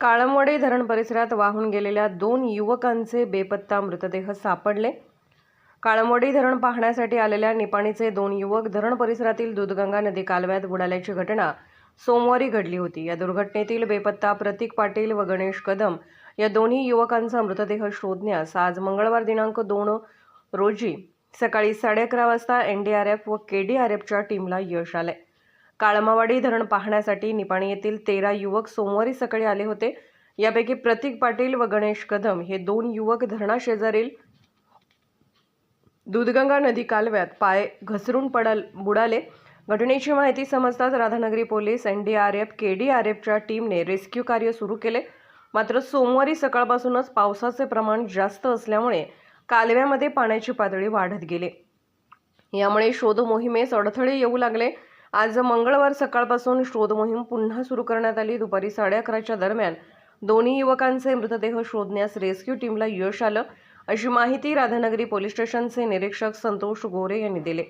काळमवाडी धरण परिसरात वाहून गेलेल्या दोन युवकांचे बेपत्ता मृतदेह सापडले. काळमवाडी धरण पाहण्यासाठी आलेल्या निपाणीचे दोन युवक धरण परिसरातील दूधगंगा नदी कालव्यात बुडाल्याची घटना सोमवारी घडली होती. या दुर्घटनेतील बेपत्ता प्रतीक पाटील व गणेश कदम या दोन्ही युवकांचा मृतदेह शोधण्यास आज मंगळवार दिनांक दोन रोजी सकाळी साडे अकरा वाजता एफ व के डी आर एफच्या टीमला यश आले काळमावाडी धरण पाहण्यासाठी निपाणी येथील तेरा युवक सोमवारी सकाळी आले होते. यापैकी प्रतीक पाटील व गणेश कदम हे दोन युवक धरणाशेजारील दूधगंगा नदी कालव्यात पाय घसरून पडाल बुडाले. घटनेची माहिती समजताच राधानगरी पोलीस एनडीआरएफ केडीआरएफच्या टीमने रेस्क्यू कार्य सुरू केले. मात्र सोमवारी सकाळपासूनच पावसाचे प्रमाण जास्त असल्यामुळे कालव्यामध्ये पाण्याची पातळी वाढत गेली. यामुळे शोध मोहिमेस अडथळे येऊ लागले. आज मंगळवार सकाळपासून शोध मोहीम पुन्हा सुरू करण्यात आली. दुपारी साडे अकराच्या दरम्यान दोन्ही युवकांचे मृतदेह शोधण्यास रेस्क्यू टीमला यश आलं अशी माहिती राधानगरी पोलीस स्टेशनचे निरीक्षक संतोष गोरे यांनी दिली.